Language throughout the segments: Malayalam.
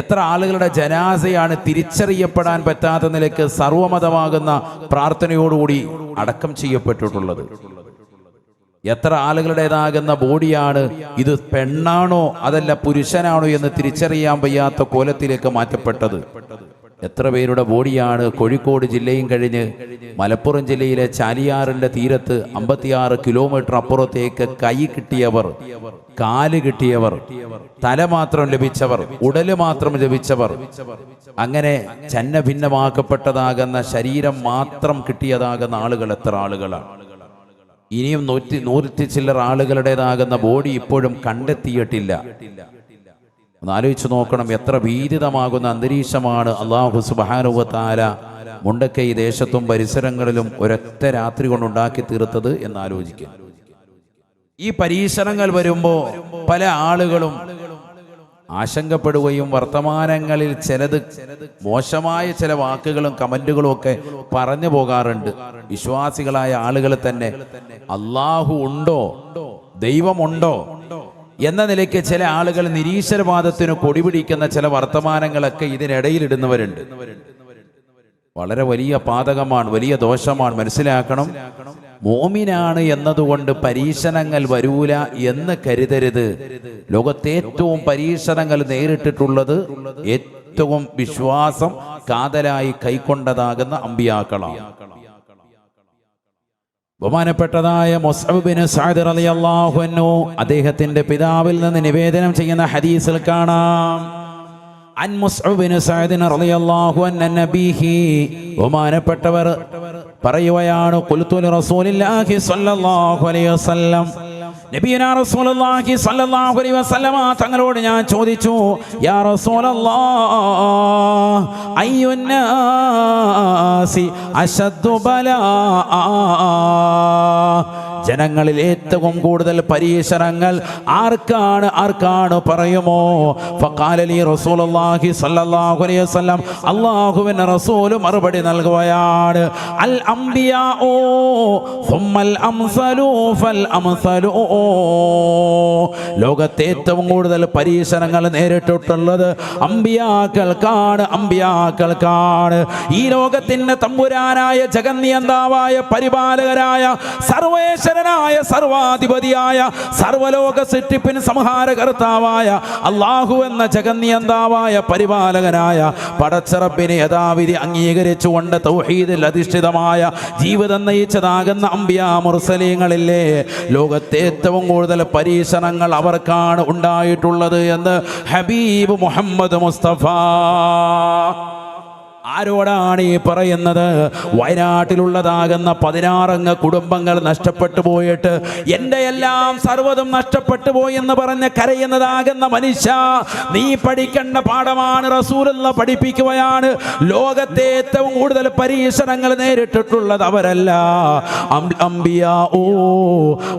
എത്ര ആളുകളുടെ ജനാസയാണ് തിരിച്ചറിയപ്പെടാൻ പറ്റാത്ത നിലയ്ക്ക് സർവമതമാകുന്ന പ്രാർത്ഥനയോടുകൂടി അടക്കം ചെയ്യപ്പെട്ടിട്ടുള്ളത്. എത്ര ആളുകളുടേതാകുന്ന ബോഡിയാണ് ഇത് പെണ്ണാണോ അതല്ല പുരുഷനാണോ എന്ന് തിരിച്ചറിയാൻ വയ്യാത്ത കോലത്തിലേക്ക് മാറ്റപ്പെട്ടത്. എത്ര പേരുടെ ബോഡിയാണ് കോഴിക്കോട് ജില്ലയും കഴിഞ്ഞ് മലപ്പുറം ജില്ലയിലെ ചാലിയാറിന്റെ തീരത്ത് അമ്പത്തിയാറ് കിലോമീറ്റർ അപ്പുറത്തേക്ക് കൈ കിട്ടിയവർ കാൽ കിട്ടിയവർ തല മാത്രം ലഭിച്ചവർ ഉടൽ മാത്രം ലഭിച്ചവർ അങ്ങനെ ചന്ന ഭിന്നമാക്കപ്പെട്ടതാകുന്ന ശരീരം മാത്രം കിട്ടിയതാകുന്ന ആളുകൾ എത്ര ആളുകളാണ്? ഇനിയും നൂറ്റി നൂറ്റി ചില്ലർ ആളുകളുടേതാകുന്ന ബോഡി ഇപ്പോഴും കണ്ടെത്തിയിട്ടില്ല. ഒന്ന് ആലോചിച്ച് നോക്കണം എത്ര ഭീതിതമാകുന്ന അന്തരീക്ഷമാണ് അള്ളാഹു സുബാനുവത്താല മുണ്ടക്കൈ ദേശത്തും പരിസരങ്ങളിലും ഒരൊറ്റ രാത്രി കൊണ്ടുണ്ടാക്കി തീർത്തത് എന്ന് ആലോചിക്കുക. ഈ പരീക്ഷണങ്ങൾ വരുമ്പോൾ പല ആളുകളും ആശങ്കപ്പെടുകയും വർത്തമാനങ്ങളിൽ ചിലത് മോശമായ ചില വാക്കുകളും കമന്റുകളും ഒക്കെ പറഞ്ഞു പോകാറുണ്ട്. വിശ്വാസികളായ ആളുകൾ തന്നെ അള്ളാഹു ഉണ്ടോ? ദൈവമുണ്ടോ എന്ന നിലയ്ക്ക് ചില ആളുകൾ നിരീശ്വരവാദത്തിന് കൊടിപിടിക്കുന്ന ചില വർത്തമാനങ്ങളൊക്കെ ഇതിനിടയിൽ ഇടുന്നവരുണ്ട് വളരെ വലിയ പാതകമാണ് വലിയ ദോഷമാണ്. മനസ്സിലാക്കണം മോമിനാണ് എന്നതുകൊണ്ട് പരീക്ഷണങ്ങൾ വരൂല എന്ന് കരുതരുത്. ലോകത്തെ ഏറ്റവും പരീക്ഷണങ്ങൾ നേരിട്ടിട്ടുള്ളത് ഏറ്റവും വിശ്വാസം കാതലായി കൈക്കൊണ്ടതാകുന്ന അമ്പിയാക്കളാണ്. ബഹുമാനപ്പെട്ടതായ മൊസബിന് സാദിർ അലി അൻഹു അദ്ദേഹത്തിന്റെ പിതാവിൽ നിന്ന് നിവേദനം ചെയ്യുന്ന ഹദീസിൽ കാണാം. അൻ ബഹുമാനപ്പെട്ടവർ പറയുകയാണ് റസൂലില്ലാഹി സ്വല്ലല്ലാഹു അലൈഹി വസല്ലം റസൂലുള്ളാഹി സ്വല്ലല്ലാഹു അലൈഹി വസല്ലമ തങ്ങളോട് ഞാൻ ചോദിച്ചു യാ അയ്യുന്നാസി അശദ്ദു ബലാ ജനങ്ങളിൽ ഏറ്റവും കൂടുതൽ പരീക്ഷണങ്ങൾ ആർക്കാണ് ആർക്കാണ് പറയുമോ? അലൈഹി അല്ലാഹുവിന്റെ റസൂൽ മറുപടി നൽകുകയാണ്. അൽ ലോകത്തെ ഏറ്റവും കൂടുതൽ പരീക്ഷണങ്ങൾ നേരിട്ടിട്ടുള്ളത് അമ്പിയാക്കൾക്കാണ് അമ്പിയാക്കൾക്കാണ് ഈ ലോകത്തിന്റെ തമ്പുരാനായ ജഗന്നിയന്താവായ പരിപാലകരായ സർവേശ്വരനായ സർവാധിപതിയായ സർവലോക സൃഷ്ടിപ്പിന് സംഹാരകർത്താവായ അള്ളാഹു എന്ന ജഗന്നിയന്താവായ പരിപാലകനായ പടച്ചറപ്പിനെ യഥാവിധി അംഗീകരിച്ചുകൊണ്ട് തൗഹീദിൽ അധിഷ്ഠിതമായ ജീവിതം നയിച്ചതാകുന്ന അമ്പിയ മുർസലീങ്ങളില്ലേ? ലോകത്തെ ഏറ്റവും കൂടുതൽ പരീക്ഷണങ്ങൾ അവർക്കാണ് ഉണ്ടായിട്ടുള്ളത് എന്ന് ഹബീബ് മുഹമ്മദ് മുസ്തഫ. ആരോടാണ് ഈ പറയുന്നത്? വയനാട്ടിലുള്ളതാകുന്ന പതിനാറംഗ കുടുംബങ്ങൾ നഷ്ടപ്പെട്ടു പോയിട്ട് എന്റെ എല്ലാം സർവതും നഷ്ടപ്പെട്ടു പോയി എന്ന് പറഞ്ഞ് കരയുന്നതാകുന്ന മനുഷ്യ നീ പഠിക്കേണ്ട പാഠമാണ് റസൂലുള്ള പഠിപ്പിക്കുകയാണ്. ലോകത്തെ ഏറ്റവും കൂടുതൽ പരീക്ഷണങ്ങൾ നേരിട്ടിട്ടുള്ളത് അവരല്ല. അംബിയാ ഓ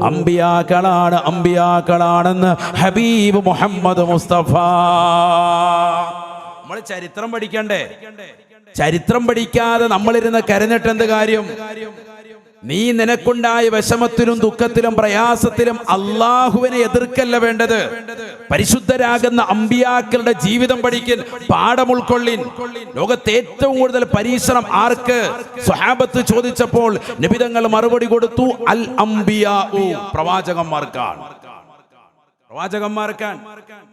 അംബിയാക്കളാണ് അംബിയാക്കളാണെന്ന് ഹബീബ് മുഹമ്മദ് മുസ്തഫ. നമ്മൾ ചരിത്രം പഠിക്കണ്ടേ? ചരിത്രം പഠിക്കാതെ നമ്മളിരുന്ന് കരഞ്ഞിട്ട് എന്ത് കാര്യം? നീ നിനക്കുണ്ടായ വിഷമത്തിലും ദുഃഖത്തിലും പ്രയാസത്തിലും അള്ളാഹുവിനെ എതിർക്കല്ല വേണ്ടത്. പരിശുദ്ധരാകുന്ന അമ്പിയാക്കളുടെ ജീവിതം പഠിക്കൽ പാഠം ഉൾക്കൊള്ളിൻ. ലോകത്തെ ഏറ്റവും കൂടുതൽ പരീക്ഷണം ആർക്ക്? സ്വഹാബത്ത് ചോദിച്ചപ്പോൾ നിബിതങ്ങൾ മറുപടി കൊടുത്തു അൽ അംബിയാ പ്രവാചകന്മാർക്കാണ്. പ്രവാചകന്മാർക്കാൻ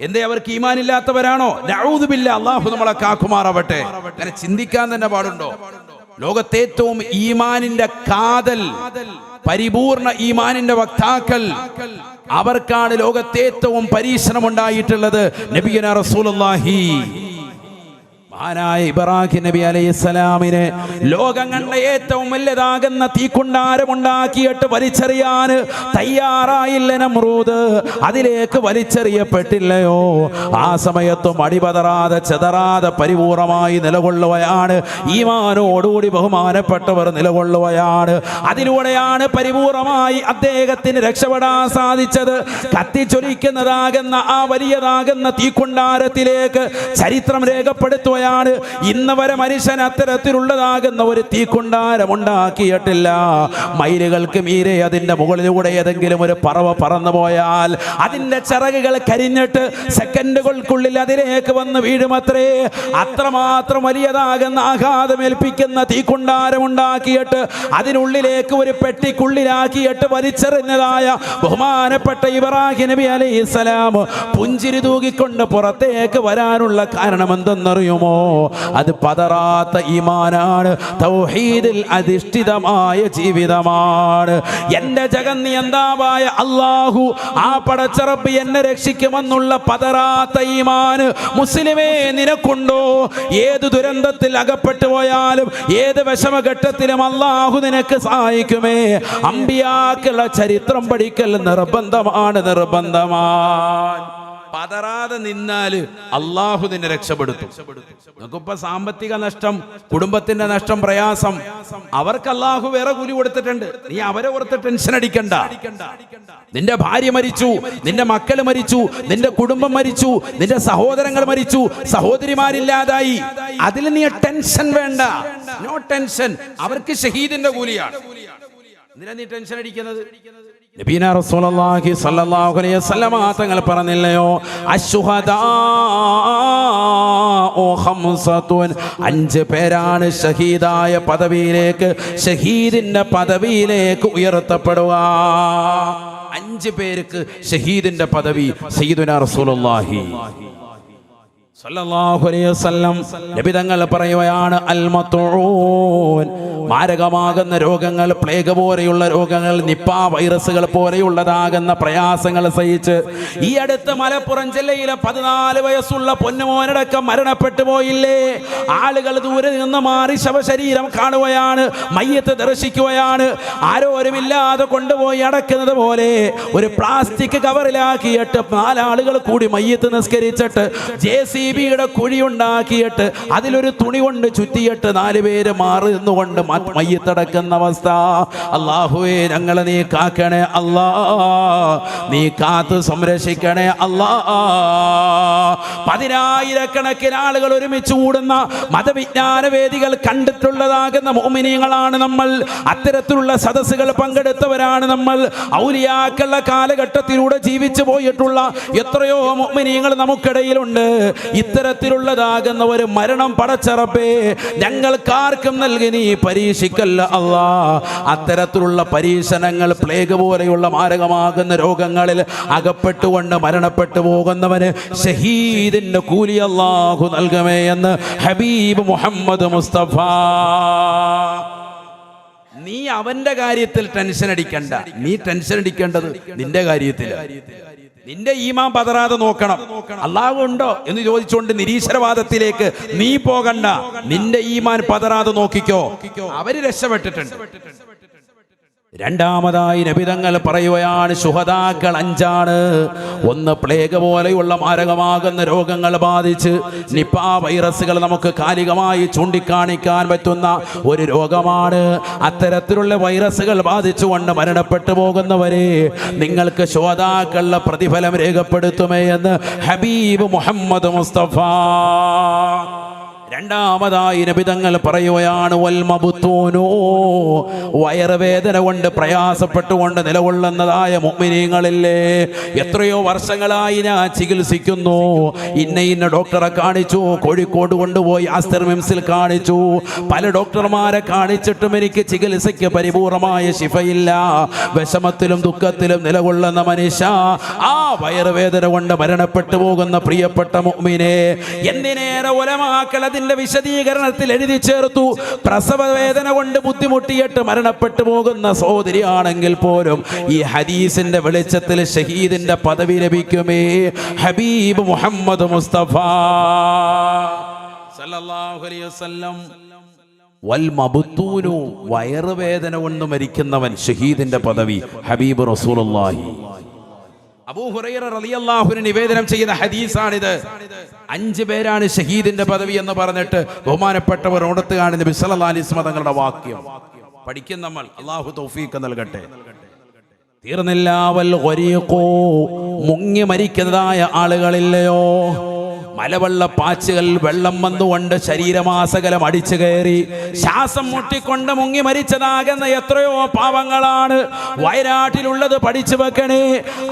എന്തേ അവർക്ക് ഈമാനില്ലാത്തവരാണോ? ബില്ല അള്ളാഹു നമ്മളെ കാക്കുമാറാവട്ടെ. അങ്ങനെ ചിന്തിക്കാൻ തന്നെ പാടുണ്ടോ? ലോകത്തെ ഏറ്റവും ഈമാനിന്റെ കാതൽ പരിപൂർണ ഈമാനിന്റെ വക്താക്കൾ അവർക്കാണ് ലോകത്തെ ഏറ്റവും പരീക്ഷണം ഉണ്ടായിട്ടുള്ളത് നബിയന റസൂലുള്ളാഹി. മഹാനായ ഇബ്രാഹിം നബി അലൈഹിസ്സലാമിന് ലോകം കണ്ട ഏറ്റവും വലുതാകുന്ന തീക്കുണ്ടാരമുണ്ടാക്കിയിട്ട് വലിച്ചെറിയാൻ തയ്യാറായില്ല നമ്രൂദ്. അതിലേക്ക് വലിച്ചെറിയപ്പെട്ടില്ലയോ? ആ സമയത്തും അടിപതറാതെ ചെതറാതെ പരിപൂർണമായി നിലകൊള്ളുകയാണ്. ഈമാനോടുകൂടി ബഹുമാനപ്പെട്ടവർ നിലകൊള്ളുകയാണ്. അതിലൂടെയാണ് പരിപൂർണമായി അദ്ദേഹത്തിന് രക്ഷപ്പെടാൻ സാധിച്ചത്. കത്തിച്ചൊലിക്കുന്നതാകുന്ന ആ വലിയതാകുന്ന തീക്കുണ്ടാരത്തിലേക്ക് ചരിത്രം രേഖപ്പെടുത്തുകയാണ്. പോയാണ് ഇന്ന് വരെ മനുഷ്യൻ അത്തരത്തിലുള്ളതാകുന്ന ഒരു തീക്കുണ്ടാരം ഉണ്ടാക്കിയിട്ടില്ല മയിലുകൾക്ക് മീരെ അതിന്റെ മുകളിലൂടെ ഏതെങ്കിലും ഒരു പറവ പറന്നു പോയാൽ അതിന്റെ ചിറകുകൾ കരിഞ്ഞിട്ട് സെക്കൻഡുകൾക്കുള്ളിൽ അതിലേക്ക് വന്ന് വീഴുമത്രേ. അത്രമാത്രം വലിയതാകുന്ന ആഘാതമേൽപ്പിക്കുന്ന തീക്കുണ്ടാരം ഉണ്ടാക്കിയിട്ട് അതിനുള്ളിലേക്ക് ഒരു പെട്ടിക്കുള്ളിലാക്കിയിട്ട് വലിച്ചെറിഞ്ഞതായ ബഹുമാനപ്പെട്ട ഇബ്രാഹിം നബി അലൈഹിസ്സലാം പുഞ്ചിരി തൂകിക്കൊണ്ട് പുറത്തേക്ക് വരാനുള്ള കാരണം എന്തെന്നറിയുമോ അത് പതറാത്ത ഈമാനാണ്. തൗഹീദിൽ അധിഷ്ഠിതമായ ജീവിതമാണ്. എന്റെ ജഗന്നിയന്താവായ അള്ളാഹു ആ പടച്ചറപ്പ് എന്നെ രക്ഷിക്കുമെന്നുള്ള പതറാത്ത ഈമാന് മുസ്ലിമേ നിനക്കുണ്ടോ? ഏത് ദുരന്തത്തിൽ അകപ്പെട്ടു പോയാലും ഏത് വിഷമഘട്ടത്തിലും അള്ളാഹു നിനക്ക് സഹായിക്കുമേ. അമ്പിയാക്കുള്ള ചരിത്രം പഠിക്കൽ നിർബന്ധമാണ് നിർബന്ധമാണ് പതറാതെ നിന്നാൽ അള്ളാഹു നിന്നെ രക്ഷപ്പെടുത്തും. നമുക്കിപ്പോ സാമ്പത്തിക നഷ്ടം കുടുംബത്തിന്റെ നഷ്ടം പ്രയാസം. അവർക്ക് അള്ളാഹു വേറെ കൂലി കൊടുത്തിട്ടുണ്ട്. നീ അവരെ ഓർത്ത് ടെൻഷൻ അടിക്കണ്ട. നിന്റെ ഭാര്യ മരിച്ചു നിന്റെ മക്കൾ മരിച്ചു നിന്റെ കുടുംബം മരിച്ചു നിന്റെ സഹോദരങ്ങൾ മരിച്ചു സഹോദരിമാരില്ലാതായി. അതിൽ നീ ടെൻഷൻ വേണ്ട. നോ ടെൻഷൻ അവർക്ക് ഷഹീദിന്റെ കൂലിയാണ്. എന്തിനാ നീ ടെൻഷൻ അടിക്കുന്നത്? നബീന റസൂലുള്ളാഹി സ്വല്ലല്ലാഹു അലൈഹി വസല്ലമ തങ്ങൾ പറഞ്ഞില്ലയോ? അശ്ഹദാഉ ഖംസതുൻ അഞ്ച് പേരാണ് ഷഹീദായ പദവിയിലേക്ക് ഷഹീദിന്റെ പദവിയിലേക്ക് ഉയർത്തപ്പെടുക. അഞ്ച് പേർക്ക് ഷഹീദിന്റെ പദവി സയ്യിദുന റസൂലുള്ളാഹി. സല്ലല്ലാഹു അലൈഹി വസല്ലം നബി തങ്ങൾ പറയുകയാണ് മാരകമാകുന്ന രോഗങ്ങൾ പ്ലേഗ് പോലെയുള്ള രോഗങ്ങൾ നിപ്പ വൈറസുകൾ പോലെയുള്ളതാകുന്ന പ്രയാസങ്ങൾ സഹിച്ച് ഈ അടുത്ത് മലപ്പുറം ജില്ലയിലെ പതിനാല് വയസ്സുള്ള പൊന്നുമോനടക്കം മരണപ്പെട്ടു പോയില്ലേ? ആളുകൾ ദൂരെ നിന്ന് മാറി ശവശരീരം കാണുകയാണ് മയ്യത്ത് ദർശിക്കുകയാണ്. ആരോരുമില്ലാതെ കൊണ്ടുപോയി അടക്കുന്നത് പോലെ ഒരു പ്ലാസ്റ്റിക് കവറിലാക്കിയിട്ട് നാലാളുകൾ കൂടി മയ്യത്ത് നിസ്കരിച്ചിട്ട് ജെ സി ബിയുടെ കുഴി ഉണ്ടാക്കിയിട്ട് അതിലൊരു തുണി കൊണ്ട് ചുറ്റിയിട്ട് നാല് പേര് മാറി നിന്നുകൊണ്ട് മയ്യത്തടക്കുന്ന അവസ്ഥ. അള്ളാഹുവേ ഞങ്ങളെ നീ കാക്കണേ അല്ലാ. നീ കാത്ത് സംരക്ഷിക്കണേ അല്ലാ. പതിനായിരക്കണക്കിന് ആളുകൾ ഒരുമിച്ച് കൂടുന്ന മതവിജ്ഞാന വേദികൾ കണ്ടിട്ടുള്ളതാകുന്ന മോമിനിയങ്ങളാണ് നമ്മൾ. അത്തരത്തിലുള്ള സദസ്സുകൾ പങ്കെടുത്തവരാണ് നമ്മൾ. ഔലിയാക്കളുടെ കാലഘട്ടത്തിലൂടെ ജീവിച്ചു പോയിട്ടുള്ള എത്രയോ മോമിനിയങ്ങൾ നമുക്കിടയിലുണ്ട്. ഇത്തരത്തിലുള്ളതാകുന്ന ഒരു മരണം പടച്ചറപ്പേ ഞങ്ങൾക്കാർക്കും നൽകി നീ പരീക്ഷിക്കല്ല അള്ളാ. അത്തരത്തിലുള്ള പരീക്ഷണങ്ങൾ പ്ലേഗ് പോലെയുള്ള മാരകമാകുന്ന രോഗങ്ങളിൽ അകപ്പെട്ടുകൊണ്ട് മരണപ്പെട്ടു പോകുന്നവന് ഷഹീദിന്റെ കൂലി അള്ളാഹു നൽകമേ എന്ന് ഹബീബ് മുഹമ്മദ് മുസ്തഫ. നീ അവന്റെ കാര്യത്തിൽ ടെൻഷൻ അടിക്കണ്ട. നീ ടെൻഷൻ അടിക്കേണ്ടത് നിന്റെ കാര്യത്തിൽ നിന്റെ ഈമാൻ പതറാതെ നോക്കണം. അള്ളാഹു ഉണ്ടോ എന്ന് ചോദിച്ചുകൊണ്ട് നിരീശ്വരവാദത്തിലേക്ക് നീ പോകണ്ട. നിന്റെ ഈമാൻ പതറാതെ നോക്കിക്കോ. അവർ രക്ഷപ്പെട്ടിട്ടുണ്ട്. രണ്ടാമതായി നബിതങ്ങൾ പറയുകയാണ് ശുഹതാക്കൾ അഞ്ചാണ്. ഒന്ന് പ്ലേഗ് പോലെയുള്ള മാരകമാകുന്ന രോഗങ്ങൾ ബാധിച്ച് നിപ്പ വൈറസുകൾ നമുക്ക് കാലികമായി ചൂണ്ടിക്കാണിക്കാൻ പറ്റുന്ന ഒരു രോഗമാണ്. അത്തരത്തിലുള്ള വൈറസുകൾ ബാധിച്ചുകൊണ്ട് മരണപ്പെട്ടു പോകുന്നവരെ നിങ്ങൾക്ക് ശോതാക്കളുടെ പ്രതിഫലം രേഖപ്പെടുത്തുമേ എന്ന് ഹബീബ് മുഹമ്മദ് മുസ്തഫ രണ്ടാമതായി നബിതങ്ങൾ പറയുകയാണ് വയറുവേദന കൊണ്ട് പ്രയാസപ്പെട്ടുകൊണ്ട് നിലകൊള്ളുന്നതായ മുമ്മിനീങ്ങളില്ലേ എത്രയോ വർഷങ്ങളായി ഞാൻ ചികിത്സിക്കുന്നു. ഇന്ന ഇന്ന ഡോക്ടറെ കാണിച്ചു കോഴിക്കോട് കൊണ്ടുപോയി ആസ്റ്റർ കാണിച്ചു. പല ഡോക്ടർമാരെ കാണിച്ചിട്ടും എനിക്ക് ചികിത്സയ്ക്ക് പരിപൂർണമായ ശിഫയില്ല. വിഷമത്തിലും ദുഃഖത്തിലും നിലകൊള്ളുന്ന മനുഷ്യ ആ വയറുവേദന കൊണ്ട് മരണപ്പെട്ടു പോകുന്ന പ്രിയപ്പെട്ട മുമ്മിനെ എന്തിനേറെ ഒലമാക്കൾ അതിന്റെ വിശദീകരണത്തിൽ എഴുതി ചേർത്തു. പ്രസവ വേദന കൊണ്ട് ബുദ്ധിമുട്ടിയിട്ട് മരണപ്പെട്ടു പോകുന്ന സഹോദരിയാണെങ്കിൽ പോലും ഈ ഹദീസിന്റെ വെളിച്ചത്തിൽ ഷഹീദിന്റെ പദവി ലഭിക്കുമേ. ഹബീബ് മുഹമ്മദ് മുസ്തഫ. വയറുവേദന കൊണ്ട് മരിക്കുന്നവൻ ഷഹീദിന്റെ പദവി ഹബീബ് റസൂലുള്ളാഹി. അബൂ ഹുറൈറ റളിയല്ലാഹുവിന് നിവേദനം ചെയ്യുന്ന ഹദീസാണിത്. അഞ്ച് പേരാണ് ഷഹീദിന്റെ പദവി എന്ന് പറഞ്ഞിട്ട് ബഹുമാനപ്പെട്ടവർ ഓടത്ത് കാണുന്ന ബിസലാലിസ്മ തങ്ങളുടെ വാക്യം. പഠിക്കും നമ്മൾ. അള്ളാഹു തൗഫീഖ് നൽകട്ടെ. തീർന്നില്ല വൽ മുങ്ങി മരിക്കുന്നതായ ആളുകളില്ലയോ? മലവെള്ള പാച്ചുകളിൽ വെള്ളം വന്നുകൊണ്ട് ശരീരമാസകലം അടിച്ചു കയറി ശ്വാസം മുട്ടിക്കൊണ്ട് മുങ്ങി മരിച്ചതാകുന്ന എത്രയോ പാവങ്ങളാണ്. വയനാട്ടിലുള്ളത് പഠിച്ചു വെക്കണേ.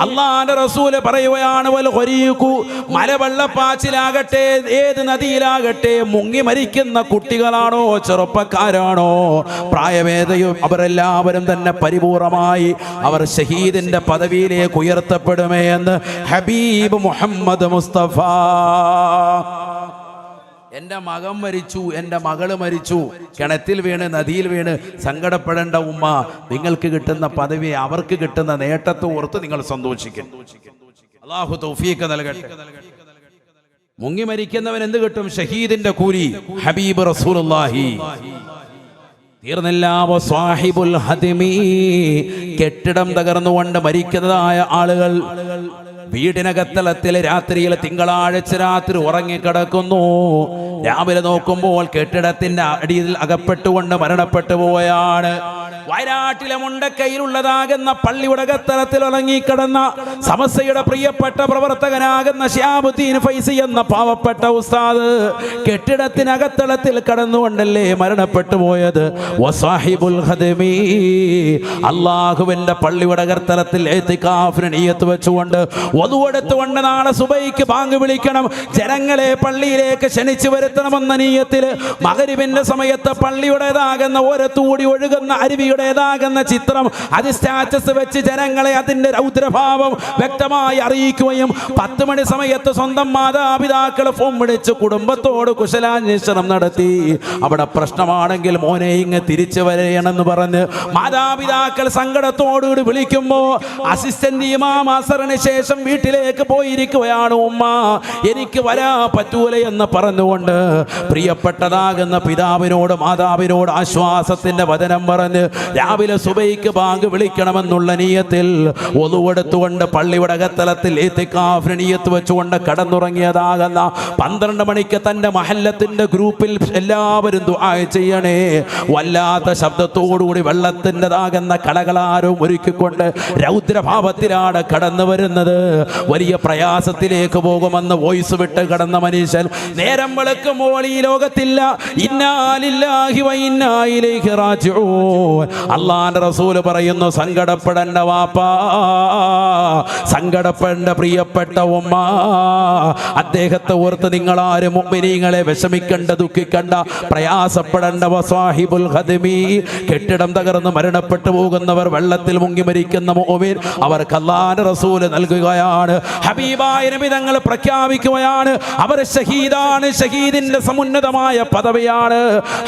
അള്ളാന്റെ റസൂൽ പറയുകയാണ് മലവെള്ളപ്പാച്ചിലാകട്ടെ ഏത് നദിയിലാകട്ടെ മുങ്ങി മരിക്കുന്ന കുട്ടികളാണോ ചെറുപ്പക്കാരാണോ? പ്രായവേദയും അവരെല്ലാവരും തന്നെ പരിപൂർണമായി അവർ ഷഹീദിന്റെ പദവിയിലേക്ക് ഉയർത്തപ്പെടുമേ എന്ന് ഹബീബ് മുഹമ്മദ് മുസ്തഫ. എന്റെ മകൻ മരിച്ചു എന്റെ മകൾ മരിച്ചു. കിണറ്റിൽ വീണ് നദിയിൽ വീണ് സങ്കടപ്പെടേണ്ട ഉമ്മ നിങ്ങൾക്ക് കിട്ടുന്ന പദവി അവർക്ക് കിട്ടുന്ന നേട്ടത്തെ ഓർത്ത് നിങ്ങൾ സന്തോഷിക്കും. അള്ളാഹു തൗഫീഖ് നൽകട്ടെ. മുങ്ങി മരിക്കുന്നവൻ എന്ത് കിട്ടും? ഷഹീദിന്റെ കൂലി ഹബീബ് റസൂലുള്ളാഹി. തീർന്നില്ല കെട്ടിടം തകർന്നുകൊണ്ട് മരിക്കുന്നതായ ആളുകൾ. വീടിനകത്തളത്തിൽ രാത്രിയിൽ തിങ്കളാഴ്ച രാത്രി ഉറങ്ങിക്കിടക്കുന്നു. രാവിലെ നോക്കുമ്പോൾ കെട്ടിടത്തിന്റെ അടിയിൽ അകപ്പെട്ടുകൊണ്ട് മരണപ്പെട്ടു പോയാണ്. വയനാട്ടിലെ മുണ്ടക്കൈയിലുള്ളതാകുന്ന പള്ളിയുടെ കത്തരത്തിൽ ഉറങ്ങിക്കിടന്ന സമസ്യയുടെ പ്രിയപ്പെട്ട പ്രവർത്തകനാകുന്ന ശ്യാബുദ്ദീൻ ഫൈസി എന്ന പാവപ്പെട്ട ഉസ്താദ് കെട്ടിടത്തിനകത്തളത്തിൽ കടന്നുകൊണ്ടല്ലേ മരണപ്പെട്ടു പോയത്? അള്ളാഹുവിന്റെ പള്ളിയുടെ കർത്തലത്തിൽ നീയത്ത് വെച്ചുകൊണ്ട് ഒതുവെടുത്തുകൊണ്ട് നാളെ സുബൈക്ക് ബാങ്ക് വിളിക്കണം. ജനങ്ങളെ പള്ളിയിലേക്ക് ക്ഷണിച്ചു വരുത്തണമെന്ന നീയത്തിൽ മകരിവിന്റെ സമയത്ത് പള്ളിയുടേതാകുന്ന ഓരത്തൂടി ഒഴുകുന്ന അരുവിയുടേതാകുന്ന ചിത്രം അത് സ്റ്റാറ്റസ് വെച്ച് ജനങ്ങളെ അതിന്റെ രൗദ്രഭാവം വ്യക്തമായി അറിയിക്കുകയും പത്ത് മണി സമയത്ത് സ്വന്തം മാതാപിതാക്കൾ ഫോം വിളിച്ച് കുടുംബത്തോട് കുശലാന്വേഷണം നടത്തി. അവിടെ പ്രശ്നമാണെങ്കിൽ മോനെ ഇങ്ങ് തിരിച്ചു വരണമെന്ന് പറഞ്ഞ് മാതാപിതാക്കൾ സങ്കടത്തോടുകൂടി വിളിക്കുമ്പോൾ അസിസ്റ്റന്റ് ഇമാം അസറിന് ശേഷം വീട്ടിലേക്ക് പോയിരിക്കുകയാണ് ഉമ്മ. എനിക്ക് വരാ പറ്റൂല എന്ന് പറഞ്ഞുകൊണ്ട് പ്രിയപ്പെട്ടതാകുന്ന പിതാവിനോട് മാതാവിനോട് ആശ്വാസത്തിന്റെ വചനം പറഞ്ഞ് രാവിലെ സുബൈക്ക് ബാങ്ക് വിളിക്കണമെന്നുള്ള നീയത്തിൽ ഒതുവെടുത്തുകൊണ്ട് ഏത്തിക്കാഫിന് നീയത്ത് വെച്ചുകൊണ്ട് കടന്നുറങ്ങിയതാകുന്ന പന്ത്രണ്ട് മണിക്ക് തന്റെ മഹല്ലത്തിന്റെ ഗ്രൂപ്പിൽ എല്ലാവരും ദുആ ചെയ്യണേ. വല്ലാത്ത ശബ്ദത്തോടുകൂടി വെള്ളത്തിന്റെതാകുന്ന കടകളാരും ഒരുക്കിക്കൊണ്ട് രൗദ്രഭാവത്തിലാണ് കടന്നു വരുന്നത്. വലിയ പ്രയാസത്തിലേക്ക് പോകുമെന്ന് വോയിസ് വിട്ട് കടന്ന മനുഷ്യൻ നേരം വെളുക്കുമ്പോൾ ഈ ലോകത്തില്ല. ഇന്നാലില്ലാഹി വൈന്നായിലേക്ക് റാജിഊൻ. അള്ളാന്റെ റസൂൽ പറയുന്നു സങ്കടപ്പെടേണ്ട വാപ്പാ സങ്കടപ്പെടേണ്ട പ്രിയപ്പെട്ട ഉമ്മ അദ്ദേഹത്തെ ഓർത്ത് നിങ്ങൾ ആരും മുമ്പിനീങ്ങളെ വിഷമിക്കണ്ട ദുഃഖിക്കണ്ട പ്രയാസപ്പെടേണ്ട വസാഹിബുൽ ഹദിമി കെട്ടിടം തകർന്ന് മരണപ്പെട്ടു പോകുന്നവർ വെള്ളത്തിൽ മുങ്ങി മരിക്കുന്ന മോമിൻ അവർക്ക് അള്ളാന്റെ റസൂൽ നൽകുകയാണ്. ഹബീബായ നബി തങ്ങൾ പ്രഖ്യാപിക്കുകയാണ് അവർ ഷഹീദാണ് ഷഹീദിന്റെ സമുന്നതമായ പദവിയാണ്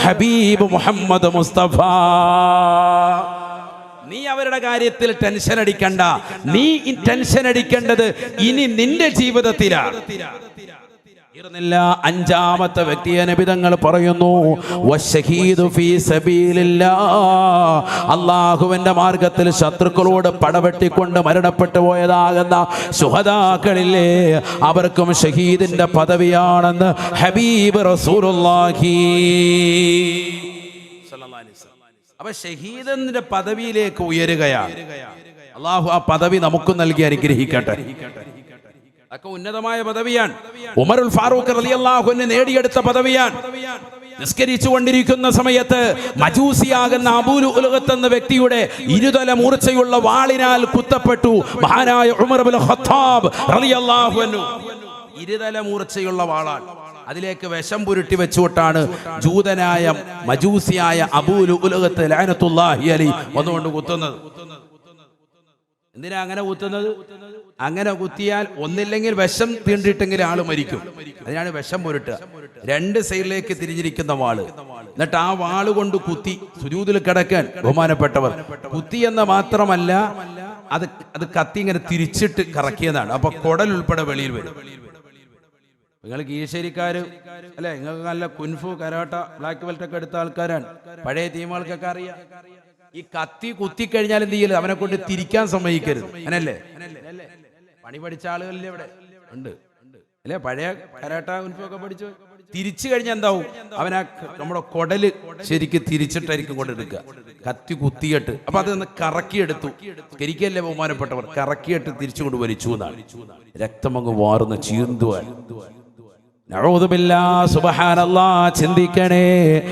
ഹബീബ് മുഹമ്മദ് മുസ്തഫ. നീ അവരുടെ കാര്യത്തിൽ ടെൻഷൻ അടിക്കണ്ട. നീ ടെൻഷൻ അടിക്കേണ്ടത് ഇനി നിന്റെ ജീവിതത്തിലാണ് അഞ്ചാമത്തെ വ്യക്തിയെ നബിതങ്ങൾ പറയുന്നു അള്ളാഹുവിന്റെ മാർഗത്തിൽ ശത്രുക്കളോട് പടവെട്ടിക്കൊണ്ട് മരണപ്പെട്ടു പോയതാകുന്ന സുഹതാക്കളില്ലേ അവർക്കും ഷഹീദിന്റെ പദവിയാണെന്ന് ഹബീബ് റസൂലുള്ളാഹി അപ്പൊ ഷഹീദിന്റെ പദവിയിലേക്ക് ഉയരുകയാണ്. അള്ളാഹു ആ പദവി നമുക്ക് നൽകി അനുഗ്രഹിക്കട്ടെ. അതൊക്കെ ഉന്നതമായ പദവിയാണ്. ഉമറുൽ ഫാറൂഖ് റളിയല്ലാഹുവിനെ നേടിയെടുത്ത പദവിയാണ്. നിസ്കരിച്ചു കൊണ്ടിരിക്കുന്ന സമയത്ത് മജൂസിയാകുന്ന അബൂലു ഉലകത്ത് എന്ന വ്യക്തിയുടെ ഇരുതല മൂർച്ചയുള്ള വാളിനാൽ കുത്തപ്പെട്ടു മഹാനായ ഉമർ ഖത്താബ് റളിയല്ലാഹു അൻഹു. ഇരുതല മൂർച്ചയുള്ള വാളാണ്. അതിലേക്ക് വിഷം പുരുട്ടി വെച്ചുകൊണ്ടാണ് ജൂതനായ മജൂസിയായ അബൂലു ഉലകത്ത് ലാനത്തുല്ലാഹി അലി വന്നുകൊണ്ട് കുത്തുന്നത്. എന്തിനാ അങ്ങനെ കുത്തുന്നത്? അങ്ങനെ കുത്തിയാൽ ഒന്നില്ലെങ്കിൽ വിഷം തീണ്ടിട്ടെങ്കിൽ ആൾ മരിക്കും. അതിനാണ് വിഷം പുരട്ടുക. രണ്ട് സൈഡിലേക്ക് തിരിഞ്ഞിരിക്കുന്ന വാൾ. എന്നിട്ട് ആ വാൾ കൊണ്ട് കുത്തി സുജൂതിൽ കിടക്കാൻ ബഹുമാനപ്പെട്ടവർ. കുത്തി എന്ന മാത്രമല്ല അത് അത് കത്തി ഇങ്ങനെ തിരിച്ചിട്ട് കറക്കിയതാണ്. അപ്പൊ കുടൽ ഉൾപ്പെടെ വെളിയിൽ വരും. നിങ്ങൾ കീശേരിക്കാര് അല്ലെ? നിങ്ങൾക്ക് നല്ല കുൻഫു കരാട്ട ബ്ലാക്ക് ബെൽറ്റ് ഒക്കെ എടുത്ത ആൾക്കാരാണ്. പഴയ ടീമുകൾക്കൊക്കെ അറിയാം. ഈ കത്തി കുത്തിക്കഴിഞ്ഞാൽ എന്ത് ചെയ്യൽ? അവനെ കൊണ്ട് തിരിക്കാൻ സമ്മതിക്കരുത്. അങ്ങനല്ലേ? പണി പഠിച്ച ആളുകളില്ലേ ഇവിടെ? ഉണ്ട്. അല്ലെ? പഴയ കരാട്ട കുൻഫു ഒക്കെ പഠിച്ചു. തിരിച്ചു കഴിഞ്ഞാൽ എന്താവും? അവനാ നമ്മുടെ കൊടൽ ശരിക്ക് തിരിച്ചിട്ടായിരിക്കും കൊണ്ടെടുക്കുക. കത്തി കുത്തിയിട്ട്. അപ്പൊ അത് ഒന്ന് കറക്കിയെടുത്തു. കരിക്കല്ലേ ബഹുമാനപ്പെട്ടവർ? കറക്കിയിട്ട് തിരിച്ചു കൊണ്ട് വലിച്ചു എന്നാണ്. രക്തമങ്ങ് വാർന്ന് ചീന്തുവാൻ. ചിന്തിക്കണേ.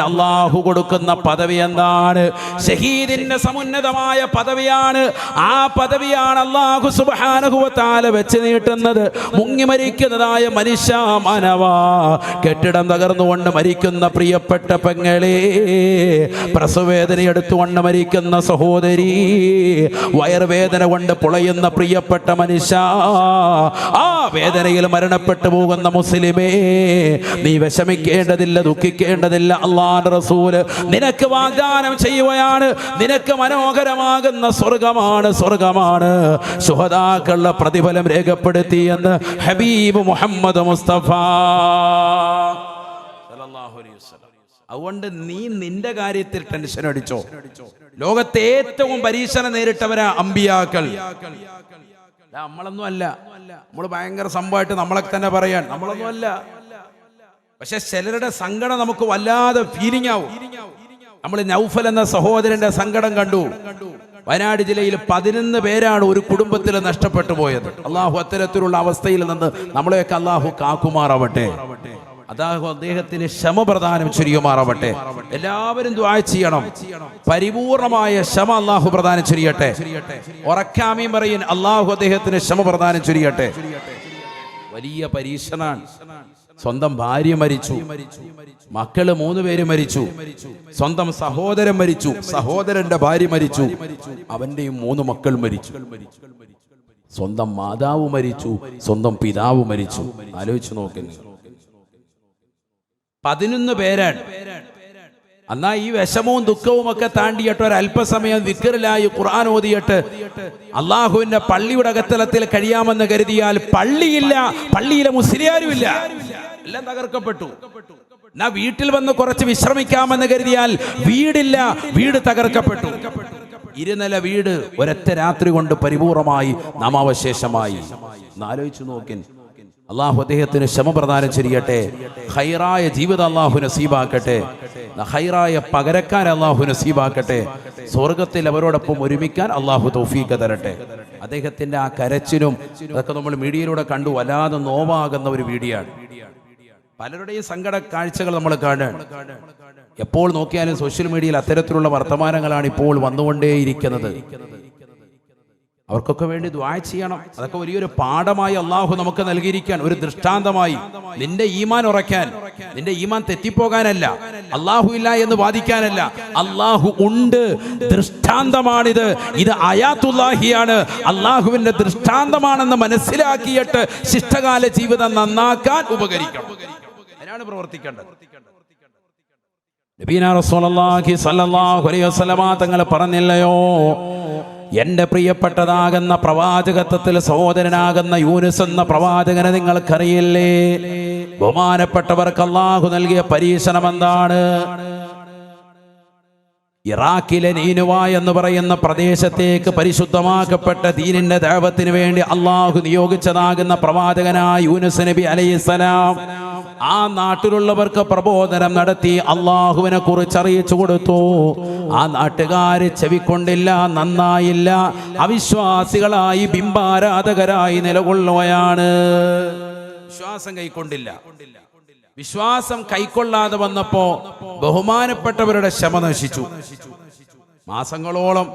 അല്ലാഹു കൊടുക്കുന്ന പദവി എന്താണ്? ഷഹീദിന്റെ സമുന്നതമായ പദവിയാണ്. ആ പദവിയാണ് വ തആല വെച്ച് നീട്ടുന്നത്. മുങ്ങി മരിക്കുന്നതായ മനുഷ്യ മാനവ. കെട്ടിടം തകർന്നുകൊണ്ട് മരിക്കുന്ന പ്രിയപ്പെട്ട പെങ്ങളെ പ്രസവേദന എടുത്തുകൊണ്ട് മരിക്കുന്ന സഹോദരി വയർവേദന കൊണ്ട് പുളയുന്ന പ്രിയപ്പെട്ട മനുഷ്യ ആ വേദനയിൽ മരണപ്പെട്ടു പോകുന്ന മുസ്ലിമേ നീ വിഷമിക്കേണ്ടതില്ല ദുഃഖിക്കേണ്ടതില്ല. അള്ളാന്റെ റസൂൽ നിനക്ക് വാഗ്ദാനം ചെയ്യുകയാണ്. നിനക്ക് മനോഹരമാകുന്ന സ്വർഗമാണ് സ്വർഗമാണ്. സുഹതാക്കളുടെ പ്രതിഫലം രേഖപ്പെടുത്തി എന്ന് ഹബീബ് മുഹമ്മദ് മുസ്തഫ. അതുകൊണ്ട് നീ നിന്റെ കാര്യത്തിൽ ടെൻഷൻ അടിച്ചോ. ലോകത്തെ ഏറ്റവും പരീക്ഷണം നേരിട്ടവരാ അമ്പിയാക്കൾ. നമ്മളൊന്നും അല്ല. നമ്മൾ ഭയങ്കര സംഭവമായിട്ട് നമ്മളെ തന്നെ പറയാൻ. നമ്മളൊന്നും അല്ല. പക്ഷെ ചിലരുടെ സങ്കടം നമുക്ക് വല്ലാതെ ഫീലിംഗ് ആവും. നമ്മൾ നൗഫൽ എന്ന സഹോദരന്റെ സങ്കടം കണ്ടു. വയനാട് ജില്ലയിൽ പതിനൊന്ന് പേരാണ് ഒരു കുടുംബത്തിൽ നഷ്ടപ്പെട്ടു പോയത്. അള്ളാഹു അത്തരത്തിലുള്ള അവസ്ഥയിൽ നിന്ന് നമ്മളെയൊക്കെ അള്ളാഹു കാക്കുമാറാവട്ടെ. അതാഹു അദ്ദേഹത്തിന് ക്ഷമ പ്രദാനം എല്ലാവരും ദ്വാ ചെയ്യണം. പരിപൂർണമായ ക്ഷമ അള്ളാഹു പ്രദാനം ചൊരിയട്ടെ. ഉറക്കാമീൻ പറയും അള്ളാഹു അദ്ദേഹത്തിന് ക്ഷമ പ്രദാനം ചൊരിയട്ടെ. വലിയ പരീക്ഷണാണ്. സ്വന്തം ഭാര്യ മരിച്ചു. മക്കൾ മൂന്ന് പേര് മരിച്ചു. സ്വന്തം സഹോദരൻ മരിച്ചു. സഹോദരന്റെ ഭാര്യ മരിച്ചു. അവന്റെയും മൂന്ന് മക്കൾ മരിച്ചു. സ്വന്തം മാതാവ് മരിച്ചു. സ്വന്തം പിതാവ് മരിച്ചു. ആലോചിച്ചു നോക്കുന്നു പതിനൊന്ന് പേരാണ്. എന്നാ ഈ വിഷമവും ദുഃഖവും ഒക്കെ താണ്ടിയിട്ട് ഒരു അല്പസമയം വിക്കറിലായി ഖുർആൻ ഓതിയിട്ട്. അള്ളാഹുവിന്റെ പള്ളിയുടെ അകത്തലത്തിൽ കഴിയാമെന്ന് കരുതിയാൽ പള്ളിയില്ല പള്ളിയിലെ മുസ്ലിയാരുമില്ല. എല്ലാം തകർക്കപ്പെട്ടു. എന്നാ വീട്ടിൽ വന്ന് കുറച്ച് വിശ്രമിക്കാമെന്ന് കരുതിയാൽ വീടില്ല വീട് തകർക്കപ്പെട്ടു. ഇരുനില വീട് ഒരൊറ്റ രാത്രി കൊണ്ട് പരിപൂർണമായി നാമാവശേഷമായി. ആലോചിച്ചു നോക്കിൻ. അള്ളാഹു അദ്ദേഹത്തിന് ക്ഷമ പ്രദാനം ചെയ്യട്ടെ. ഹൈറായ ജീവിതം അള്ളാഹു നസീബാക്കട്ടെ. ഹൈറായ പകരക്കാൻ അള്ളാഹു നസീബാക്കട്ടെ. സ്വർഗത്തിൽ അവരോടൊപ്പം ഒരുമിക്കാൻ അള്ളാഹു തൗഫീഖ് തരട്ടെ. അദ്ദേഹത്തിന്റെ ആ കരച്ചിലും അതൊക്കെ നമ്മൾ മീഡിയയിലൂടെ കണ്ടു. വല്ലാതെ നോവാകുന്ന ഒരു വീഡിയോ ആണ്. പലരുടെയും സങ്കട കാഴ്ചകൾ നമ്മൾ കാണുകയാണ് എപ്പോൾ നോക്കിയാലും സോഷ്യൽ മീഡിയയിൽ അത്തരത്തിലുള്ള വർത്തമാനങ്ങളാണ് ഇപ്പോൾ വന്നുകൊണ്ടേയിരിക്കുന്നത്. അവർക്കൊക്കെ വേണ്ടി ദ്വാ ചെയ്യണം. അതൊക്കെ വലിയൊരു പാഠമായി അള്ളാഹു നമുക്ക് നൽകിയിരിക്കാൻ ഒരു ദൃഷ്ടാന്തമായി നിന്റെ ഈമാൻ ഉറയ്ക്കാൻ നിന്റെ ഈമാൻ തെറ്റിപ്പോകാനല്ല അള്ളാഹു ഇല്ല എന്ന് വാദിക്കാനല്ല. അള്ളാഹു ഉണ്ട് ദൃഷ്ടാന്തമാണിത്. ഇത് അയാത്തുല്ലാഹിയാണ് അള്ളാഹുവിന്റെ ദൃഷ്ടാന്തമാണെന്ന് മനസ്സിലാക്കിയിട്ട് ശിഷ്ടകാല ജീവിതം നന്നാക്കാൻ ഉപകരിക്കണം. അതിനാണ് പ്രവർത്തിക്കേണ്ടത്. നബീന റസൂലുള്ളാഹി സ്വല്ലല്ലാഹു അലൈഹി വസല്ലമ തങ്ങൾ പറഞ്ഞില്ലയോ? എന്റെ പ്രിയപ്പെട്ടതാകുന്ന പ്രവാചകത്വത്തിൽ സഹോദരനാകുന്ന യൂനുസ് എന്ന പ്രവാചകനെ നിങ്ങൾക്കറിയില്ലേ? ബഹുമാനപ്പെട്ടവർക്ക് അള്ളാഹു നൽകിയ പരീക്ഷണം എന്താണ് ഇറാഖിലെ നീനുവ എന്ന് പറയുന്ന പ്രദേശത്തേക്ക് പരിശുദ്ധമാക്കപ്പെട്ട ദീനിന്റെ ദേവത്തിന് വേണ്ടി അള്ളാഹു നിയോഗിച്ചതാകുന്ന പ്രവാചകനായ യൂനുസ് നബി അലൈഹിസ്സലാം ആ നാട്ടിലുള്ളവർക്ക് പ്രബോധനം നടത്തി അള്ളാഹുവിനെ കുറിച്ച് അറിയിച്ചു കൊടുത്തു. ആ നാട്ടുകാര് ചെവിക്കൊണ്ടില്ല നന്നായില്ല അവിശ്വാസികളായി ബിംബാരാധകരായി നിലകൊള്ളുകയാണ്. വിശ്വാസം കൈക്കൊണ്ടില്ല. വിശ്വാസം കൈക്കൊള്ളാതെ വന്നപ്പോ ബഹുമാനപ്പെട്ടവരുടെ ക്ഷമ നശിച്ചു. മാസങ്ങളോളം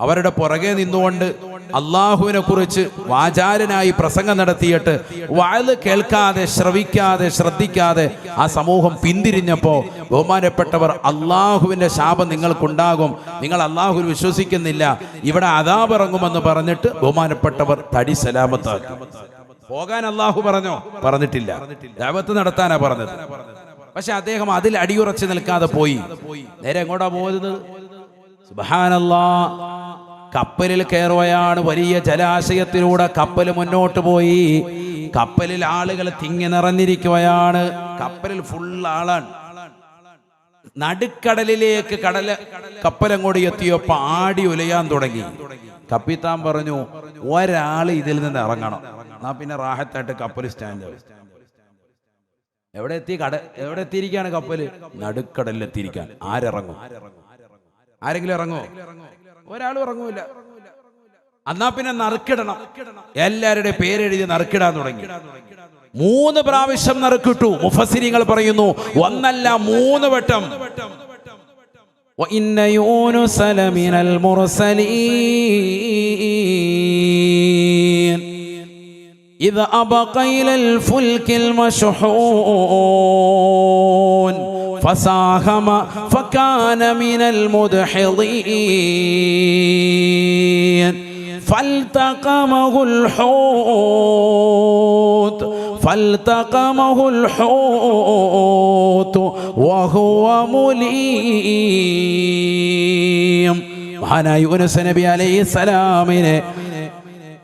അവരുടെ പുറകെ നിന്നുകൊണ്ട് അള്ളാഹുവിനെ കുറിച്ച് വാചാരനായി പ്രസംഗം നടത്തിയിട്ട് വയത് കേൾക്കാതെ ശ്രവിക്കാതെ ശ്രദ്ധിക്കാതെ ആ സമൂഹം പിന്തിരിഞ്ഞപ്പോ ബഹുമാനപ്പെട്ടവർ അള്ളാഹുവിന്റെ ശാപം നിങ്ങൾക്കുണ്ടാകും. നിങ്ങൾ അള്ളാഹുവിൽ വിശ്വസിക്കുന്നില്ല. ഇവിടെ അതാപിറങ്ങുമെന്ന് പറഞ്ഞിട്ട് ബഹുമാനപ്പെട്ടവർ തടി സലാമത്താക്കി. പോകാൻ അള്ളാഹു പറഞ്ഞോ? പറഞ്ഞിട്ടില്ല. ദൈവത്ത് നടത്താനാ പറഞ്ഞത്. പക്ഷെ അദ്ദേഹം അതിൽ അടിയുറച്ച് നിൽക്കാതെ പോയി. നേരെ എങ്ങോട്ടാ പോയത്? സുബാനല്ലാ കപ്പലിൽ കയറുകയാണ് വലിയ ജലാശയത്തിലൂടെ കപ്പൽ മുന്നോട്ട് പോയി. കപ്പലിൽ ആളുകൾ തിങ്ങി നിറഞ്ഞിരിക്കുകയാണ്. കപ്പലിൽ ഫുൾ ആളാണ്. നടുക്കടലിലേക്ക് കടല കപ്പലങ്ങോട്ട് എത്തിയപ്പോ ആടി ഉലയാൻ തുടങ്ങി. കപ്പിത്താൻ പറഞ്ഞു ഒരാൾ ഇതിൽ നിന്ന് ഇറങ്ങണം. എന്നാ പിന്നെ റാഹത്തായിട്ട് കപ്പൽ സ്റ്റാൻഡ് ആവും എവിടെ എത്തി കട എവിടെ എത്തിയിരിക്കുകയാണ് കപ്പല് നടുക്കടലിൽ എത്തിയിരിക്കാൻ ആരിറങ്ങും ആരെങ്കിലും ഇറങ്ങോ ഒരാളും ഇറങ്ങൂല എന്നാ പിന്നെ നറുക്കിടണം എല്ലാവരുടെ പേരെഴുതി നറുക്കിടാൻ തുടങ്ങി മൂന്ന് പ്രാവശ്യം നറുക്കിട്ടു മുഫസിരിങ്ങൾ പറയുന്നു ഒന്നല്ല മൂന്ന് വട്ടം وإن يونس لمن المرسلين إذ أبق إلى الفلك المشحون فساهم فكان من المدحضين فالتقمه الحوت فالتقمه الحوت وهو مليم മഹാനായ യൂനുസ് നബി അലൈഹി സ്വലാമിനെ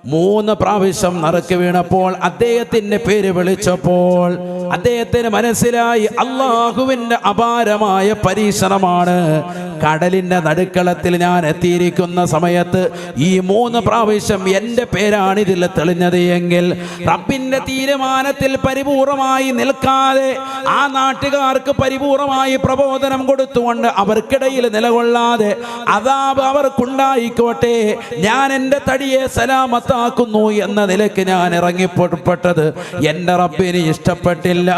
മൂന്ന് പ്രാവശ്യം നറുക്ക് വീണപ്പോൾ അദ്ദേഹത്തിന്റെ പേര് വിളിച്ചപ്പോൾ അദ്ദേഹത്തിന് മനസ്സിലായി അള്ളാഹുവിന്റെ അപാരമായ പരീക്ഷണമാണ്. കടലിന്റെ നടുക്കളത്തിൽ ഞാൻ എത്തിയിരിക്കുന്ന സമയത്ത് ഈ മൂന്ന് പ്രാവശ്യം എന്റെ പേരാണ് ഇതിൽ തെളിഞ്ഞത് എങ്കിൽ റബ്ബിന്റെ തീരുമാനത്തിൽ പരിപൂർണമായി നിൽക്കാതെ ആ നാട്ടുകാർക്ക് പരിപൂർണമായി പ്രബോധനം കൊടുത്തുകൊണ്ട് അവർക്കിടയിൽ നിലകൊള്ളാതെ അതാപ് അവർക്കുണ്ടായിക്കോട്ടെ ഞാൻ എന്റെ തടിയെ സലാമത്താക്കുന്നു എന്ന നിലയ്ക്ക് ഞാൻ ഇറങ്ങിപ്പെട്ടത് എന്റെ റബ്ബിന് ഇഷ്ടപ്പെട്ടില്ല.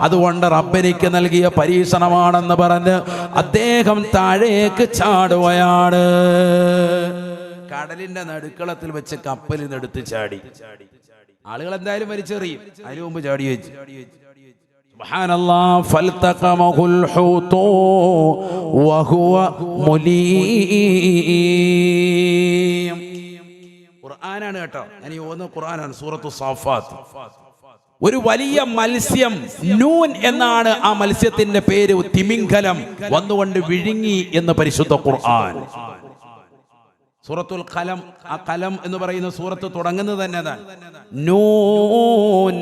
അതുകൊണ്ട് റബ്ബിനിക്ക് നൽകിയ പരീക്ഷണമാണെന്ന് പറഞ്ഞ് അദ്ദേഹം താഴേക്ക് ചാടുകയാണ് കടലിന്റെ നടുക്കളത്തിൽ വെച്ച് കപ്പലിൽ നിന്ന് എടുത്ത് ചാടി ആളുകൾ എന്തായാലും വലിച്ചെറിയും അതിനു മുമ്പ് ചാടി വെച്ചു سبحان الله فالتقمه الحوت وهو مليم ഖുർആനാണ് കേട്ടോ ഞാൻ ഈ ഓന്ന ഖുർആനാണ് സൂറത്തു സാഫാത്ത് ഒരു വലിയ മത്സ്യം നൂൻ എന്നാണ് ആ മത്സ്യത്തിന്റെ പേര് തിമിംഗലം വന്നുകൊണ്ട് വിഴുങ്ങി എന്ന് പരിശുദ്ധ ഖുർആൻ സൂറത്തുൽ കലം ആ കലം എന്ന് പറയുന്ന സൂറത്ത് തുടങ്ങുന്നത് തന്നെ അതാണ് نون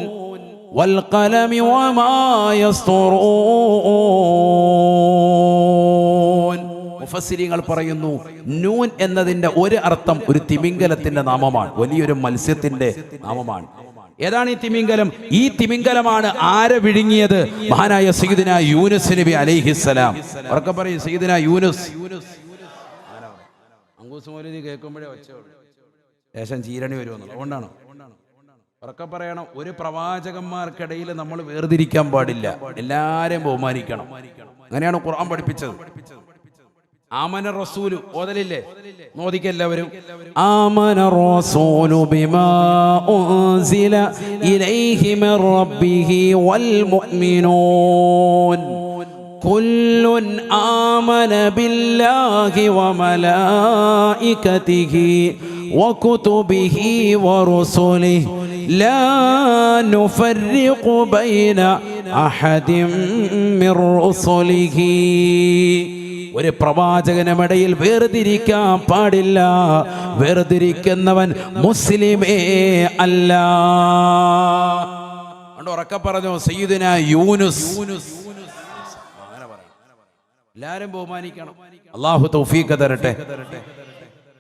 والقلم وما يسطرون മുഫസ്സിരിങ്ങൾ പറയുന്നു നൂൻ എന്നതിന്റെ ഒരു അർത്ഥം ഒരു തിമിംഗലത്തിന്റെ നാമമാണ് വലിയൊരു മത്സ്യത്തിന്റെ നാമമാണ് ഏതാണ് ഈ തിമിംഗലം? ഈ തിമിംഗലമാണ് ആരെ വിഴുങ്ങിയത്? മഹാനായ സീദിന യൂനുസ് നബി അലൈഹിസ്സലാം ഉറക്കെ പറയും സീദിന യൂനുസ്. കേൾക്കുമ്പോഴേ ശേഷം ചീരണി വരുമെന്നുള്ളത് അതുകൊണ്ടാണോ. ഉറക്കെ പറയണം ഒരു പ്രവാചകന്മാർക്കിടയിൽ നമ്മൾ വേർതിരിക്കാൻ പാടില്ല. എല്ലാരെയും ബഹുമാനിക്കണം. അങ്ങനെയാണ് ഖുർആൻ പഠിപ്പിച്ചത്. ആമന റസൂല് ഓതലില്ലേ നോദിക്കെല്ലാവരും آمن الرسول بما أنزل إليه من ربه والمؤمنون كل آمن بالله وملائكته وكتبه ورسله لا نفرق بين أحد من رسله ഒരു പ്രവാചകനമിടയിൽ വേർതിരിക്കാൻ പാടില്ല. വേർതിരിക്കുന്നവൻ മുസ്ലിമേ അല്ല. ഉറക്ക പറഞ്ഞു സയ്യിദിന യൂനുസ്. എല്ലാരും ബഹുമാനിക്കണം. അള്ളാഹു തൗഫീഖ് തരട്ടെ.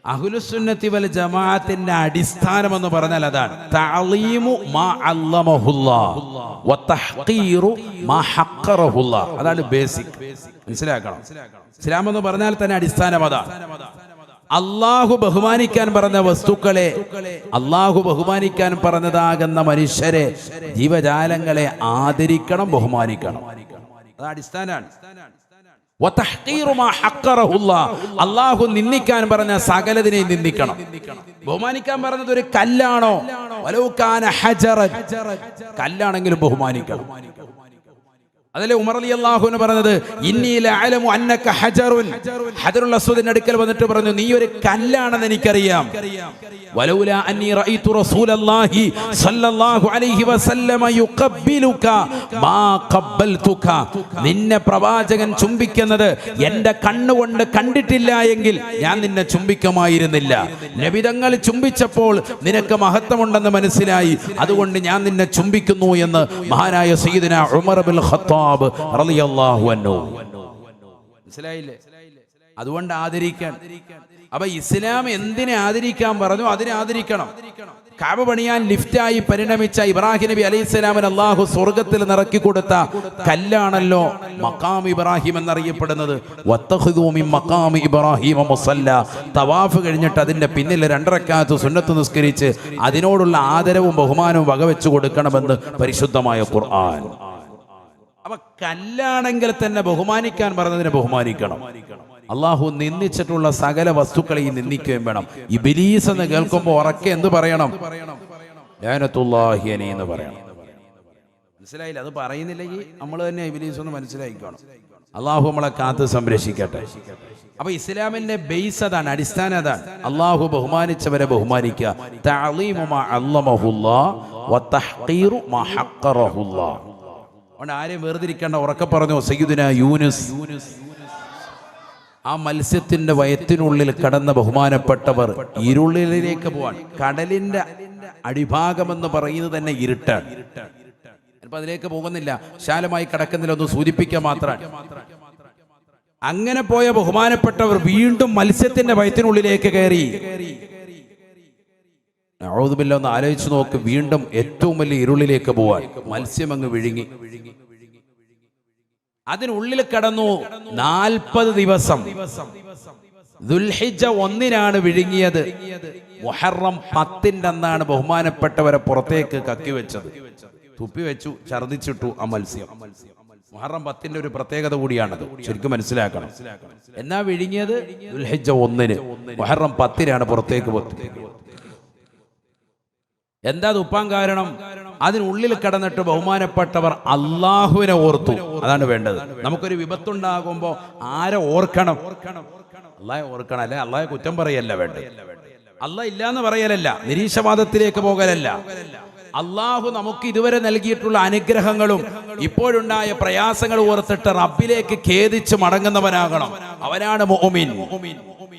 അഹുലുസുന്നത്തി വൽ ജമാഅത്തിന്റെ അടിസ്ഥാനം എന്ന് പറഞ്ഞാൽ അതാണ്. തഅലീമു മാ അല്ലമഹുല്ലാ തഹ്ഖീറു മാ ഹഖറഹുല്ലാ. അതാണ് ബേസിക് മനസ്സിലാക്കണം? ഇസ്ലാം എന്ന് പറഞ്ഞാൽ തന്നെ അടിസ്ഥാനം അതാണ് അള്ളാഹു ബഹുമാനിക്കാൻ പറഞ്ഞ വസ്തുക്കളെ അള്ളാഹു ബഹുമാനിക്കാൻ പറഞ്ഞതാകുന്ന മനുഷ്യരെ ജീവജാലങ്ങളെ ആദരിക്കണം ബഹുമാനിക്കണം. അത് ഹഖറഹുല്ലാ. അള്ളാഹു നിന്ദിക്കാൻ പറഞ്ഞ സകലതിനെയും നിന്ദിക്കണം. ബഹുമാനിക്കാൻ പറഞ്ഞത് ഒരു കല്ലാണോ? കല്ലാണെങ്കിലും ബഹുമാനിക്കണം. അതല്ലേ ഉമർ അലി അള്ളാഹുവിന് പറഞ്ഞത് ഇന്നീല അലമു അന്നക ഹജറുൻ. ഹജറുൽ അസ്വദിന്റെ അടുക്കൽ വന്നിട്ട് പറഞ്ഞു നീ ഒരു കല്ലാണെന്ന് എനിക്കറിയാം. വലൗല അന്നി റഅയ്തു റസൂലല്ലാഹി സല്ലല്ലാഹു അലൈഹി വസല്ലമ യുഖബ്ബിലുക മാ ഖബ്ബൽതുക. നിന്നെ പ്രവാചകൻ ചുംബിക്കുന്നത് എന്റെ കണ്ണുകൊണ്ട് കണ്ടിട്ടില്ല എങ്കിൽ ഞാൻ നിന്നെ ചുംബിക്കുമായിരുന്നില്ല. നബിതങ്ങൾ ചുംബിച്ചപ്പോൾ നിനക്ക് മഹത്വമുണ്ടെന്ന് മനസ്സിലായി. അതുകൊണ്ട് ഞാൻ നിന്നെ ചുംബിക്കുന്നു എന്ന് മഹാനായ സയ്യിദന ഉമർ ബിൽ ഖത്താബ് അൻഹു. മനസ്സിലായില്ലേ? അതുകൊണ്ട് ആദരിക്കാൻ. അപ്പൊ ഇസ്ലാം എന്തിനെ ആദരിക്കാൻ പറഞ്ഞു അതിനെ ആദരിക്കണം. കാബ പണിയാൻ ലിഫ്റ്റായി പരിണമിച്ച ഇബ്രാഹിം നബി അലൈഹി സ്വലാമിന് അള്ളാഹു സ്വർഗത്തിൽ നിറക്കി കൊടുത്ത കല്ലാണല്ലോ മക്കാം ഇബ്രാഹിം എന്നറിയപ്പെടുന്നത്. മക്കാം ഇബ്രാഹിം മുസല്ല. തവാഫ് കഴിഞ്ഞിട്ട് അതിന്റെ പിന്നിൽ രണ്ടരക്കാത്ത് സുന്നത്ത് നിസ്കരിച്ച് അതിനോടുള്ള ആദരവും ബഹുമാനവും വകവെച്ചു കൊടുക്കണമെന്ന് പരിശുദ്ധമായ ഖുർആൻ. അപ്പൊ കല്ലാണെങ്കിൽ തന്നെ ബഹുമാനിക്കാൻ പറഞ്ഞതിനെ ബഹുമാനിക്കണം. അള്ളാഹു നിന്ദിച്ചിട്ടുള്ള സകല വസ്തുക്കളെയും നിന്ദിക്കുകയും വേണം. ഈ ബിലീസ് എന്ന് കേൾക്കുമ്പോൾ ഉറക്കെ എന്ത് പറയണം? ലാനത്തുല്ലാഹിയനെ എന്ന് പറയണം. മനസ്സിലായില്ല? അത് പറയുന്നില്ലെങ്കിൽ നമ്മൾ തന്നെ ഇബിലീസ് ഒന്ന് മനസ്സിലാക്കണം അള്ളാഹു നമ്മളെ കാത്ത് സംരക്ഷിക്കട്ടെ. അപ്പൊ ഇസ്ലാമിന്റെ ബേസ് അതാണ് അടിസ്ഥാനം അതാണ്. അള്ളാഹു ബഹുമാനിച്ചവരെ ബഹുമാനിക്കുക. അതുകൊണ്ട് ആരെയും വേർതിരിക്കേണ്ട ഉറക്കെ പറഞ്ഞു സയ്യിദുന യൂനുസ്. ആ മത്സ്യത്തിന്റെ വയത്തിനുള്ളിൽ കടന്ന ബഹുമാനപ്പെട്ടവർ ഇരുളിലേക്ക് പോവാൻ കടലിന്റെ അടിഭാഗം എന്ന് പറയുന്നത് തന്നെ ഇരുട്ടാണ് ചിലപ്പോൾ അതിലേക്ക് പോകുന്നില്ല. ശാലമായി കിടക്കുന്നില്ല ഒന്ന് സൂചിപ്പിക്കാൻ മാത്രമാണ് അങ്ങനെ പോയ ബഹുമാനപ്പെട്ടവർ വീണ്ടും മത്സ്യത്തിന്റെ വയത്തിനുള്ളിലേക്ക് കയറി. ഔദുബില്ല ഒന്ന് ആലോചിച്ച് നോക്ക്. വീണ്ടും ഏറ്റവും വലിയ ഇരുളിലേക്ക് പോവാൻ. മത്സ്യം അങ്ങ് വിഴുങ്ങി. അതിനുള്ളിൽ കടന്നു നാൽപ്പത് ദിവസം. ദുൽഹിജ ഒന്നിനാണ് വിഴുങ്ങിയത്. മുഹറം പത്തിന്റെ അന്നാണ് ബഹുമാനപ്പെട്ടവരെ പുറത്തേക്ക് കക്കി വെച്ചത്. തുപ്പി വെച്ചു ഛർദിച്ചിട്ടു ആ മത്സ്യം. മുഹറം പത്തിന്റെ ഒരു പ്രത്യേകത കൂടിയാണത്. ശരിക്കും മനസ്സിലാക്കണം. എന്നാ വിഴുങ്ങിയത്? ദുൽഹിജ ഒന്നിന്. മുഹറം പത്തിനാണ് പുറത്തേക്ക് എന്താ ദുപ്പാൻ കാരണം? അതിനുള്ളിൽ കടന്നിട്ട് ബഹുമാനപ്പെട്ടവർ അള്ളാഹുവിനെ ഓർത്തു. അതാണ് വേണ്ടത്. നമുക്കൊരു വിപത്തുണ്ടാകുമ്പോ ആരെ ഓർക്കണം? അള്ളാഹെ ഓർക്കണം. അല്ലെ? അള്ളാഹെ കുറ്റം പറയല്ല വേണ്ടത്. ഇല്ല ഇല്ലാന്ന് പറയലല്ല. നിരീശവാദത്തിലേക്ക് പോകലല്ല. അള്ളാഹു നമുക്ക് ഇതുവരെ നൽകിയിട്ടുള്ള അനുഗ്രഹങ്ങളും ഇപ്പോഴുണ്ടായ പ്രയാസങ്ങൾ ഓർത്തിട്ട് റബ്ബിലേക്ക് ഖേദിച്ച് മടങ്ങുന്നവനാകണം. അവനാണ് മുഅ്മിൻ.